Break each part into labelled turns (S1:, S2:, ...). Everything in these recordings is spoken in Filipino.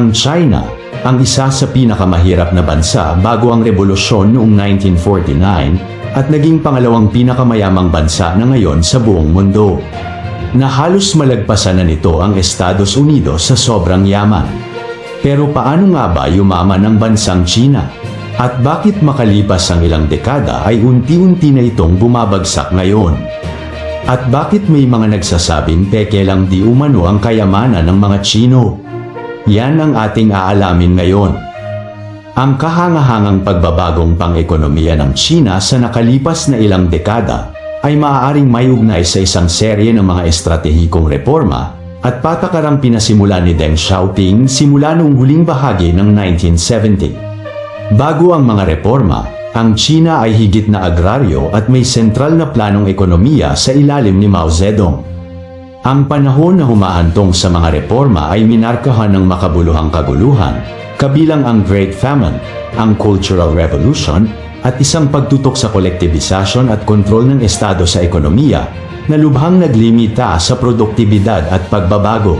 S1: Ang China, ang isa sa pinakamahirap na bansa bago ang revolusyon noong 1949 at naging pangalawang pinakamayamang bansa na ngayon sa buong mundo. Na halos malagpasan na nito ang Estados Unidos sa sobrang yaman. Pero paano nga ba yumaman ang bansang China? At bakit makalipas ang ilang dekada ay unti-unti na itong bumabagsak ngayon? At bakit may mga nagsasabing peke lang di umano ang kayamanan ng mga Chino? Yan ang ating aalamin ngayon. Ang kahangahangang pagbabagong pang-ekonomiya ng China sa nakalipas na ilang dekada ay maaaring may ugnay sa isang serye ng mga estratehikong reforma at patakarang pinasimula ni Deng Xiaoping simula noong huling bahagi ng 1970. Bago ang mga reforma, ang China ay higit na agraryo at may sentral na planong ekonomiya sa ilalim ni Mao Zedong. Ang panahon na humahantong sa mga reforma ay minarkahan ng makabuluhang kaguluhan, kabilang ang Great Famine, ang Cultural Revolution, at isang pagtutok sa kolektibisasyon at kontrol ng Estado sa ekonomiya na lubhang naglimita sa produktibidad at pagbabago.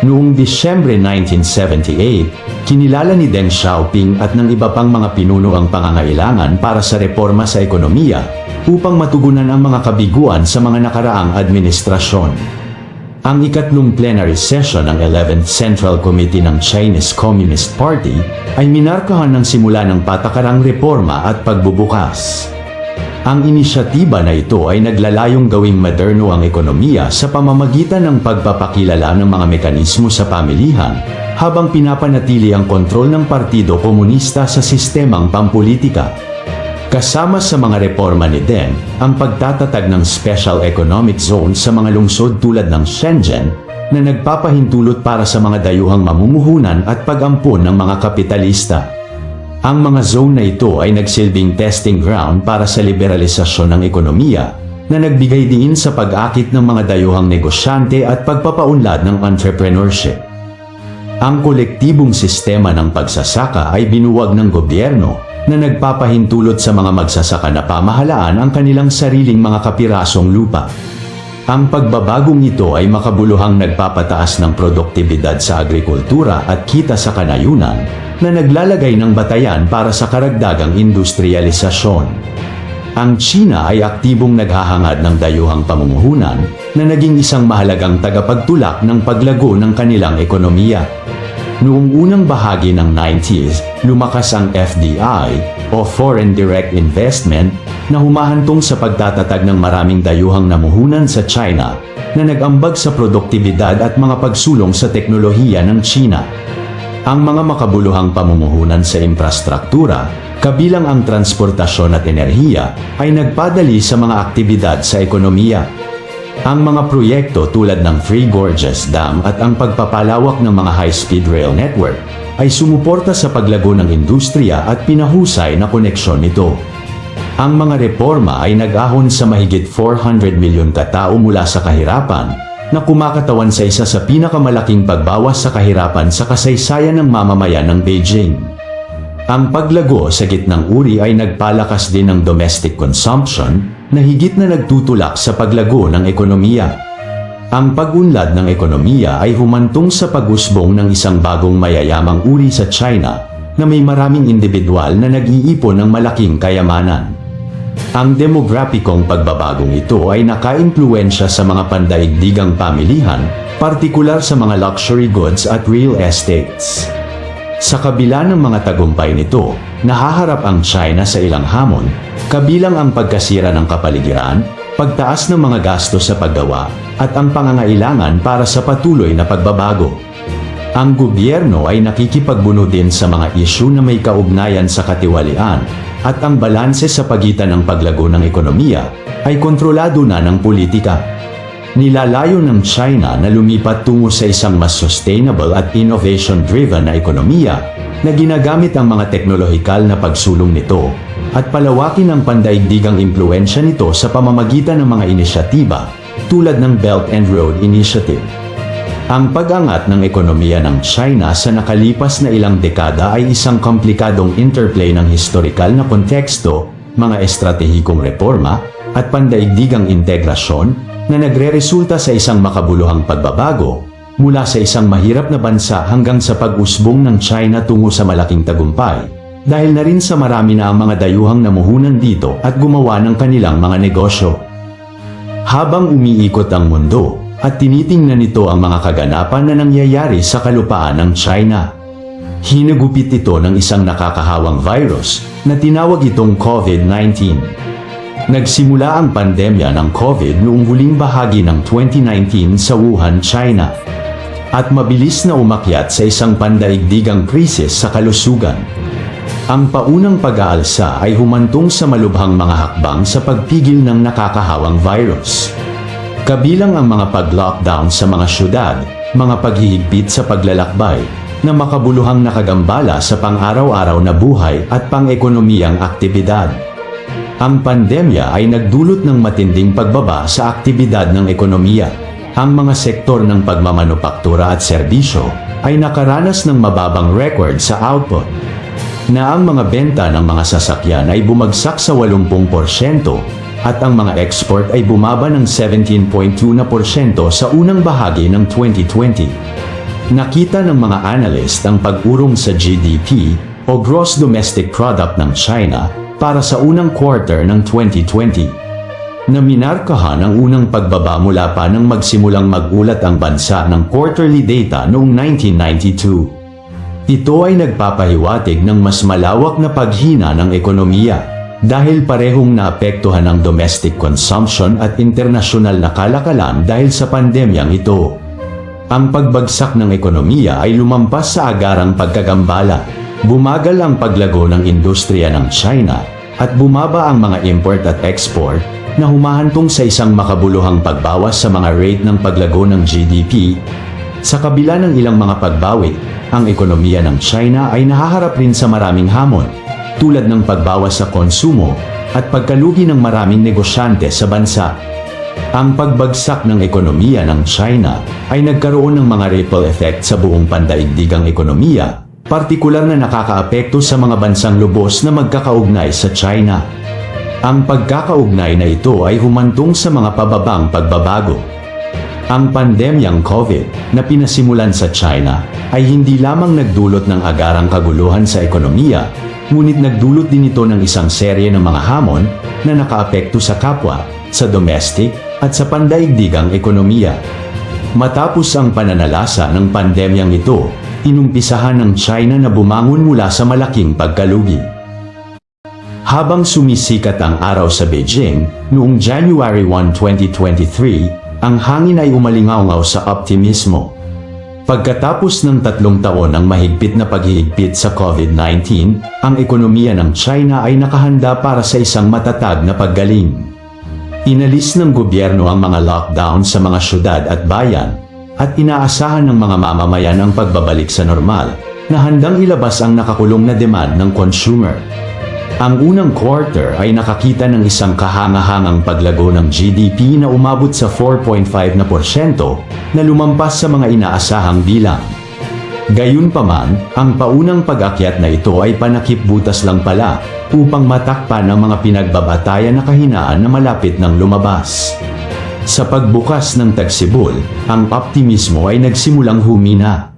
S1: Noong Disyembre 1978, kinilala ni Deng Xiaoping at ng iba pang mga pinuno ang pangangailangan para sa reforma sa ekonomiya upang matugunan ang mga kabiguan sa mga nakaraang administrasyon. Ang ikatlong plenary session ng 11th Central Committee ng Chinese Communist Party ay minarkahan ng simula ng patakarang reforma at pagbubukas. Ang inisyatiba na ito ay naglalayong gawing moderno ang ekonomiya sa pamamagitan ng pagpapakilala ng mga mekanismo sa pamilihan habang pinapanatili ang kontrol ng Partido Komunista sa sistemang pampolitika. Kasama sa mga reforma ni Deng, ang pagtatatag ng Special Economic Zone sa mga lungsod tulad ng Shenzhen na nagpapahintulot para sa mga dayuhang mamumuhunan at pag-ampon ng mga kapitalista. Ang mga zone na ito ay nagsilbing testing ground para sa liberalisasyon ng ekonomiya na nagbigay diin sa pag-akit ng mga dayuhang negosyante at pagpapaunlad ng entrepreneurship. Ang kolektibong sistema ng pagsasaka ay binuwag ng gobyerno na nagpapahintulot sa mga magsasaka na pamahalaan ang kanilang sariling mga kapirasong lupa. Ang pagbabagong ito ay makabuluhang nagpapataas ng produktibidad sa agrikultura at kita sa kanayunan na naglalagay ng batayan para sa karagdagang industrialisasyon. Ang China ay aktibong naghahangad ng dayuhang pamumuhunan na naging isang mahalagang tagapagtulak ng paglago ng kanilang ekonomiya. Noong unang bahagi ng 90s, lumakas ang FDI o Foreign Direct Investment na humahantong sa pagtatatag ng maraming dayuhang namuhunan sa China na nag-ambag sa produktibidad at mga pagsulong sa teknolohiya ng China. Ang mga makabuluhang pamumuhunan sa infrastruktura, kabilang ang transportasyon at enerhiya, ay nagpadali sa mga aktibidad sa ekonomiya. Ang mga proyekto tulad ng Three Gorges Dam at ang pagpapalawak ng mga high-speed rail network ay sumuporta sa paglago ng industriya at pinahusay na koneksyon nito. Ang mga reforma ay nag-ahon sa mahigit 400 milyon katao mula sa kahirapan na kumakatawan sa isa sa pinakamalaking pagbawas sa kahirapan sa kasaysayan ng mamamayan ng Beijing. Ang paglago sa gitnang uri ay nagpalakas din ng domestic consumption na higit na nagtutulak sa paglago ng ekonomiya. Ang pagunlad ng ekonomiya ay humantong sa pag-usbong ng isang bagong mayayamang uri sa China na may maraming individual na nag-iipon ng malaking kayamanan. Ang demograpikong pagbabagong ito ay nakaimpluensya sa mga pandaigdigang pamilihan, partikular sa mga luxury goods at real estates. Sa kabila ng mga tagumpay nito, nahaharap ang China sa ilang hamon, kabilang ang pagkasira ng kapaligiran, pagtaas ng mga gasto sa paggawa, at ang pangangailangan para sa patuloy na pagbabago. Ang gobyerno ay nakikipagbuno din sa mga isyu na may kaugnayan sa katiwalian at ang balanse sa pagitan ng paglago ng ekonomiya ay kontrolado na ng politika. Nilalayo ng China na lumipat tungo sa isang mas sustainable at innovation-driven na ekonomiya na ginagamit ang mga teknolohikal na pagsulong nito at palawakin ang pandaigdigang impluensya nito sa pamamagitan ng mga inisyatiba tulad ng Belt and Road Initiative. Ang pag-angat ng ekonomiya ng China sa nakalipas na ilang dekada ay isang komplikadong interplay ng historikal na konteksto, mga estratehikong reforma, at pandaigdigang integrasyon na nagre-resulta sa isang makabuluhang pagbabago mula sa isang mahirap na bansa hanggang sa pag-usbong ng China tungo sa malaking tagumpay, dahil na rin sa marami na ang mga dayuhang namuhunan dito at gumawa ng kanilang mga negosyo. Habang umiikot ang mundo, at tinitingnan nito ang mga kaganapan na nangyayari sa kalupaan ng China. Hinagupit ito ng isang nakakahawang virus na tinawag itong COVID-19. Nagsimula ang pandemya ng COVID noong huling bahagi ng 2019 sa Wuhan, China. At mabilis na umakyat sa isang pandaigdigang krisis sa kalusugan. Ang paunang pag-aalsa ay humantong sa malubhang mga hakbang sa pagpigil ng nakakahawang virus. Kabilang ang mga pag-lockdown sa mga syudad, mga paghihigpit sa paglalakbay, na makabuluhang nakagambala sa pang-araw-araw na buhay at pang-ekonomiyang aktibidad. Ang pandemya ay nagdulot ng matinding pagbaba sa aktibidad ng ekonomiya. Ang mga sektor ng pagmamanupaktura at serbisyo ay nakaranas ng mababang record sa output na ang mga benta ng mga sasakyan ay bumagsak sa 80% at ang mga export ay bumaba ng 17.2% sa unang bahagi ng 2020. Nakita ng mga analyst ang pag-urong sa GDP o Gross Domestic Product ng China para sa unang quarter ng 2020 na minarkahan ang unang pagbaba mula pa nang magsimulang magulat ang bansa ng quarterly data noong 1992. Ito ay nagpapahiwatig ng mas malawak na paghina ng ekonomiya dahil parehong naapektuhan ang domestic consumption at internasyonal na kalakalan dahil sa pandemyang ito. Ang pagbagsak ng ekonomiya ay lumampas sa agarang pagkagambala. Bumagal ang paglago ng industriya ng China at bumaba ang mga import at export na humahantong sa isang makabuluhang pagbawas sa mga rate ng paglago ng GDP. Sa kabila ng ilang mga pagbawi, ang ekonomiya ng China ay nahaharap rin sa maraming hamon tulad ng pagbawas sa konsumo at pagkalugi ng maraming negosyante sa bansa. Ang pagbagsak ng ekonomiya ng China ay nagkaroon ng mga ripple effect sa buong pandaigdigang ekonomiya, partikular na nakakaapekto sa mga bansang lubos na magkakaugnay sa China. Ang pagkakaugnay na ito ay humantong sa mga pababang pagbabago. Ang pandemyang COVID na pinasimulan sa China ay hindi lamang nagdulot ng agarang kaguluhan sa ekonomiya, ngunit nagdulot din ito ng isang serye ng mga hamon na nakaapekto sa kapwa, sa domestic, at sa pandaigdigang ekonomiya. Matapos ang pananalasa ng pandemyang ito, inumpisahan ng China na bumangon mula sa malaking pagkalugi. Habang sumisikat ang araw sa Beijing, noong January 1, 2023, ang hangin ay umalingaw sa optimismo. Pagkatapos ng tatlong taon ng mahigpit na paghihigpit sa COVID-19, ang ekonomiya ng China ay nakahanda para sa isang matatag na paggaling. Inalis ng gobyerno ang mga lockdown sa mga syudad at bayan, at inaasahan ng mga mamamayan ang pagbabalik sa normal, na handang ilabas ang nakakulong na demand ng consumer. Ang unang quarter ay nakakita ng isang kahangahangang paglago ng GDP na umabot sa 4.5 na porsyento na lumampas sa mga inaasahang bilang. Gayunpaman, ang paunang pag-akyat na ito ay panakip butas lang pala upang matakpan ang mga pinagbabatayan na kahinaan na malapit ng lumabas. Sa pagbukas ng tagsibol, ang optimismo ay nagsimulang humina.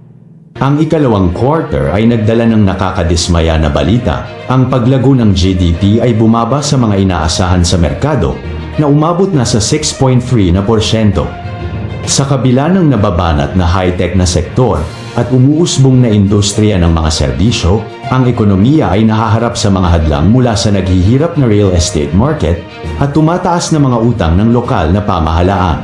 S1: Ang ikalawang quarter ay nagdala ng nakakadismaya na balita. Ang paglago ng GDP ay bumaba sa mga inaasahan sa merkado na umabot na sa 6.3 na porsyento. Sa kabila ng nababanat na high-tech na sektor at umuusbong na industriya ng mga serbisyo, ang ekonomiya ay nahaharap sa mga hadlang mula sa naghihirap na real estate market at tumataas na mga utang ng lokal na pamahalaan.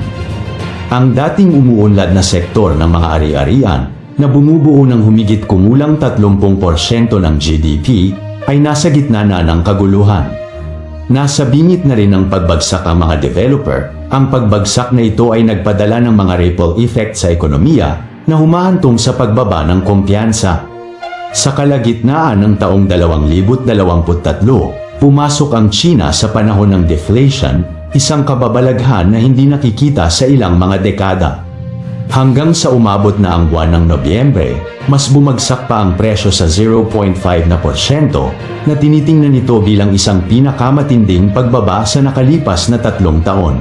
S1: Ang dating umuunlad na sektor ng mga ari-arian na bumubuo ng humigit kumulang 30% ng GDP ay nasa gitna na ng kaguluhan. Nasa bingit na rin ng pagbagsak ang mga developer, ang pagbagsak na ito ay nagpadala ng mga ripple effect sa ekonomiya na humahantong sa pagbaba ng kumpiyansa. Sa kalagitnaan ng taong 2023, pumasok ang China sa panahon ng deflation, isang kababalaghan na hindi nakikita sa ilang mga dekada. Hanggang sa umabot na ang buwan ng Nobyembre, mas bumagsak pa ang presyo sa 0.5 na porsyento na tinitingnan nito bilang isang pinakamatinding pagbaba sa nakalipas na tatlong taon.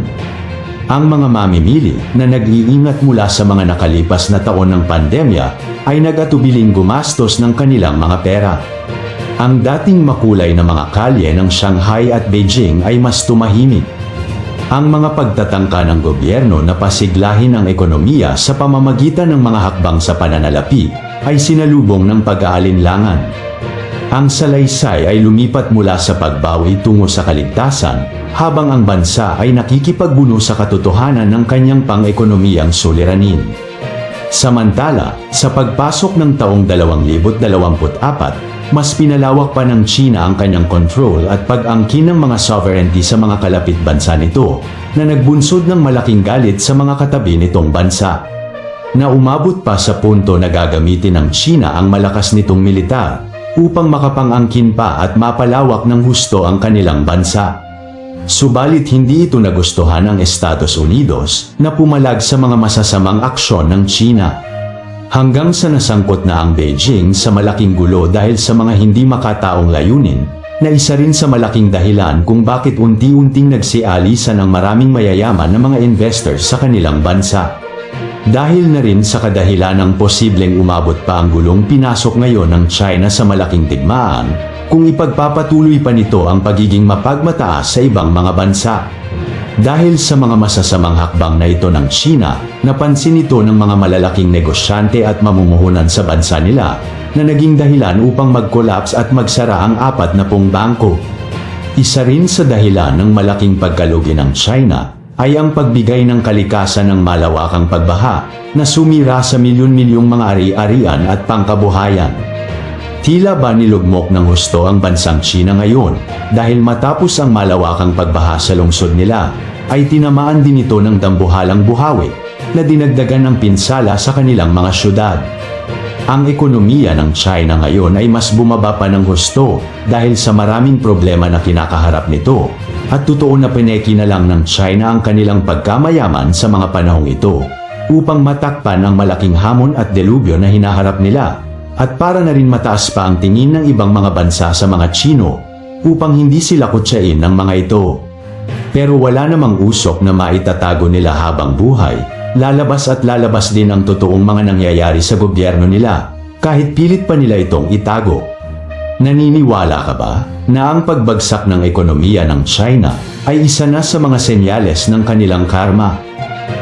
S1: Ang mga mamimili na nag-iingat mula sa mga nakalipas na taon ng pandemya ay nag-atubiling gumastos ng kanilang mga pera. Ang dating makulay na mga kalye ng Shanghai at Beijing ay mas tumahimik. Ang mga pagtatangka ng gobyerno na pasiglahin ang ekonomiya sa pamamagitan ng mga hakbang sa pananalapi ay sinalubong ng pag-aalinlangan. Ang salaysay ay lumipat mula sa pagbawi tungo sa kaligtasan, habang ang bansa ay nakikipagbuno sa katotohanan ng kanyang pang-ekonomiyang suliranin. Samantala, sa pagpasok ng taong 2024, mas pinalawak pa ng China ang kanyang control at pag-angkin ng mga sovereignty sa mga kalapit bansa nito, na nagbunsod ng malaking galit sa mga katabi nitong bansa. Na umabot pa sa punto na gagamitin ng China ang malakas nitong militar upang makapangangkin pa at mapalawak ng husto ang kanilang bansa. Subalit hindi ito nagustuhan ng Estados Unidos na pumalag sa mga masasamang aksyon ng China. Hanggang sa nasangkot na ang Beijing sa malaking gulo dahil sa mga hindi makataong layunin, na isa rin sa malaking dahilan kung bakit unti-unting nagsialisa ng maraming mayayaman na mga investors sa kanilang bansa. Dahil na rin sa kadahilan ng posibleng umabot pa ang gulong pinasok ngayon ng China sa malaking digmaan, kung ipagpapatuloy pa nito ang pagiging mapagmataas sa ibang mga bansa. Dahil sa mga masasamang hakbang na ito ng China, napansin ito ng mga malalaking negosyante at mamumuhunan sa bansa nila na naging dahilan upang mag-collapse at magsara ang apat na pong bangko. Isa rin sa dahilan ng malaking pagkalugi ng China ay ang pagbigay ng kalikasan ng malawakang pagbaha na sumira sa milyon-milyong mga ari-arian at pangkabuhayan. Tila ba nilugmok ng husto ang bansang China ngayon? Dahil matapos ang malawakang pagbaha sa lungsod nila ay tinamaan din ito ng dambuhalang buhawi na dinagdagan ng pinsala sa kanilang mga syudad. Ang ekonomiya ng China ngayon ay mas bumaba pa ng husto dahil sa maraming problema na kinakaharap nito. At totoo na pineki na lang ng China ang kanilang pagkamayaman sa mga panahong ito upang matakpan ang malaking hamon at delubyo na hinaharap nila at para na rin mataas pa ang tingin ng ibang mga bansa sa mga Chino upang hindi sila kutsain ng mga ito. Pero wala namang usok na maitatago nila habang buhay, lalabas at lalabas din ang totoong mga nangyayari sa gobyerno nila, kahit pilit pa nila itong itago. Naniniwala ka ba na ang pagbagsak ng ekonomiya ng China ay isa na sa mga senyales ng kanilang karma?